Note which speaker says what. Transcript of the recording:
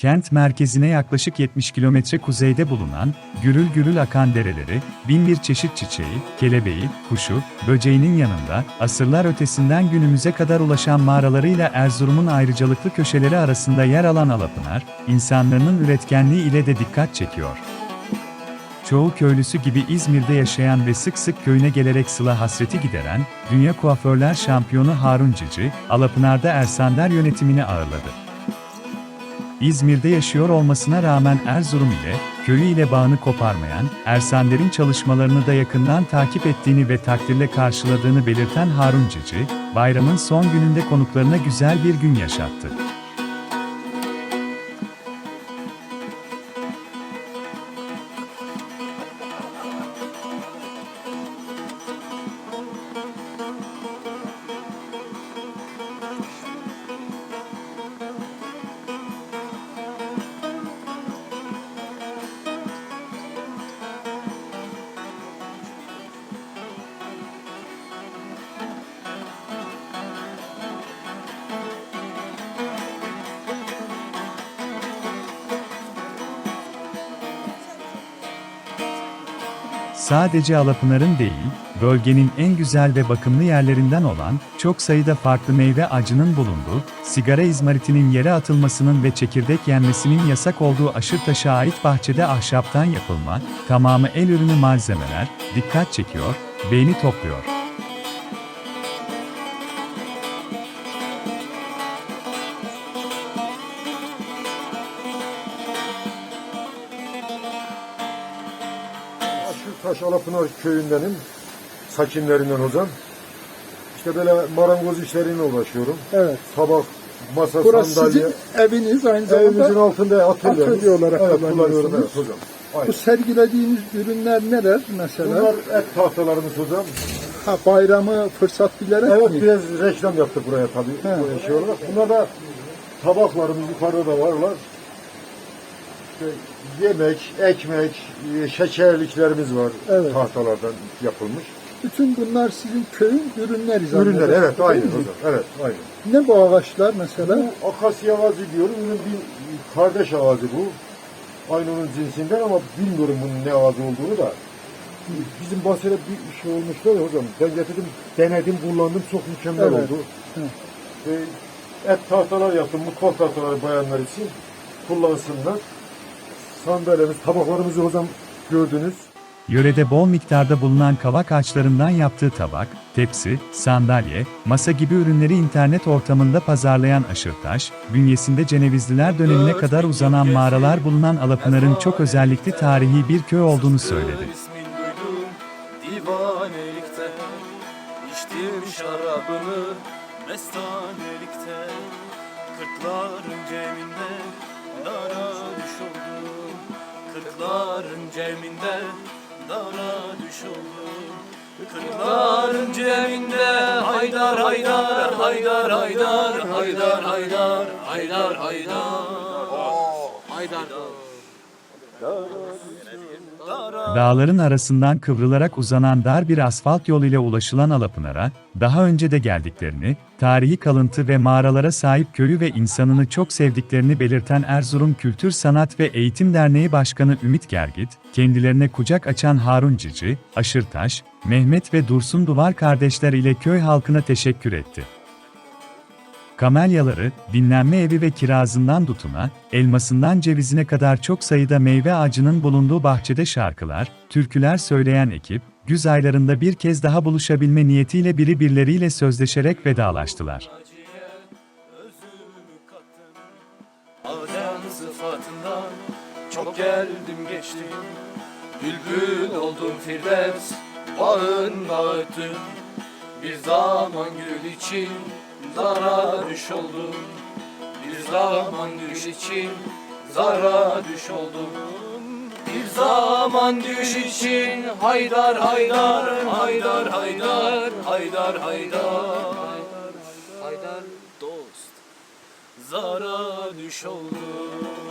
Speaker 1: kent merkezine yaklaşık 70 kilometre kuzeyde bulunan, gürül gürül akan dereleri, bin bir çeşit çiçeği, kelebeği, kuşu, böceğinin yanında, asırlar ötesinden günümüze kadar ulaşan mağaralarıyla Erzurum'un ayrıcalıklı köşeleri arasında yer alan Alapınar, insanların üretkenliği ile de dikkat çekiyor. Çoğu köylüsü gibi İzmir'de yaşayan ve sık sık köyüne gelerek sıla hasreti gideren, Dünya Kuaförler Şampiyonu Harun Cici, Alapınar'da Ersander yönetimini ağırladı. İzmir'de yaşıyor olmasına rağmen Erzurum ile, köyü ile bağını koparmayan, Ersander'in çalışmalarını da yakından takip ettiğini ve takdirle karşıladığını belirten Harun Cici, bayramın son gününde konuklarına güzel bir gün yaşattı. Sadece Alapınar'ın değil, bölgenin en güzel ve bakımlı yerlerinden olan, çok sayıda farklı meyve ağacının bulunduğu, sigara izmaritinin yere atılmasının ve çekirdek yenmesinin yasak olduğu Aşırtaş'a ait bahçede ahşaptan yapılma, tamamı el ürünü malzemeler, dikkat çekiyor, beğeni topluyor.
Speaker 2: Aşırtaş Alapınar köyündenim. Sakinlerinden hocam. İşte böyle marangoz işleriyle uğraşıyorum.
Speaker 3: Evet.
Speaker 2: Tabak, masa,
Speaker 3: Burası
Speaker 2: sandalye.
Speaker 3: sizin eviniz aynı zamanda.
Speaker 2: Evimizin altında atölyemiz.
Speaker 3: atölye olarak
Speaker 2: evet,
Speaker 3: kullanıyorsunuz.
Speaker 2: Evet hocam.
Speaker 3: Bu
Speaker 2: Aynen.
Speaker 3: sergilediğiniz ürünler neler mesela?
Speaker 2: Bunlar et tahtalarımız hocam.
Speaker 3: Ha, bayramı fırsat bilerek
Speaker 2: Evet
Speaker 3: mi?
Speaker 2: biraz reklam yaptık buraya tabii.
Speaker 3: He.
Speaker 2: Bu şey olarak. Bunlar da tabaklarımız yukarıda da varlar. İşte yemek, ekmek, e, şekerliklerimiz var.
Speaker 3: Evet.
Speaker 2: Tahtalardan yapılmış.
Speaker 3: Bütün bunlar sizin köyün ürünleri zaten.
Speaker 2: Ürünler evet
Speaker 3: Değil
Speaker 2: aynı
Speaker 3: mi?
Speaker 2: hocam. Evet aynı.
Speaker 3: Ne bu ağaçlar mesela?
Speaker 2: Bu akasya ağacı diyorum. Bunun bir kardeş ağacı bu. Aynı onun cinsinden ama bilmiyorum bunun ne ağacı olduğunu da. Bizim bahçede bir şey olmuştu ya hocam. Ben getirdim, denedim, kullandım. Çok mükemmel
Speaker 3: Evet.
Speaker 2: oldu.
Speaker 3: Hı.
Speaker 2: Ee, et tahtalar yaptım. Mutfak tahtaları bayanlar için. Kullansınlar. Sandalyemiz, tabaklarımızı hocam gördünüz.
Speaker 1: Yörede bol miktarda bulunan kavak ağaçlarından yaptığı tabak, tepsi, sandalye, masa gibi ürünleri internet ortamında pazarlayan Aşırtaş, bünyesinde Cenevizliler dönemine kadar uzanan mağaralar bulunan Alapınar'ın çok özellikli tarihi bir köy olduğunu söyledi.
Speaker 4: İçtim şarabını mestanelikte Kırkların ceminde dara düş oldum Kırkların ceminde dara düş oldum Kırkların ceminde haydar haydar haydar haydar haydar haydar haydar haydar. Haydar
Speaker 1: Dağların arasından kıvrılarak uzanan dar bir asfalt yol ile ulaşılan Alapınar'a, daha önce de geldiklerini, tarihi kalıntı ve mağaralara sahip köyü ve insanını çok sevdiklerini belirten Erzurum Kültür Sanat ve Eğitim Derneği Başkanı Ümit Gergit, kendilerine kucak açan Harun Cici, Aşırtaş, Mehmet ve Dursun Duvar kardeşler ile köy halkına teşekkür etti. Kamelyaları, dinlenme evi ve kirazından tutuna, elmasından cevizine kadar çok sayıda meyve ağacının bulunduğu bahçede şarkılar, türküler söyleyen ekip, güz aylarında bir kez daha buluşabilme niyetiyle biri birleriyle sözleşerek vedalaştılar.
Speaker 4: Adem çok geldim geçtim Bülbül oldum Firdevs bağında öttüm Bir zaman gül için zara düş oldum. Bir zaman düş için zara düş oldum. Bir zaman düş için haydar haydar haydar haydar haydar haydar. Haydar dost. Zara düş oldum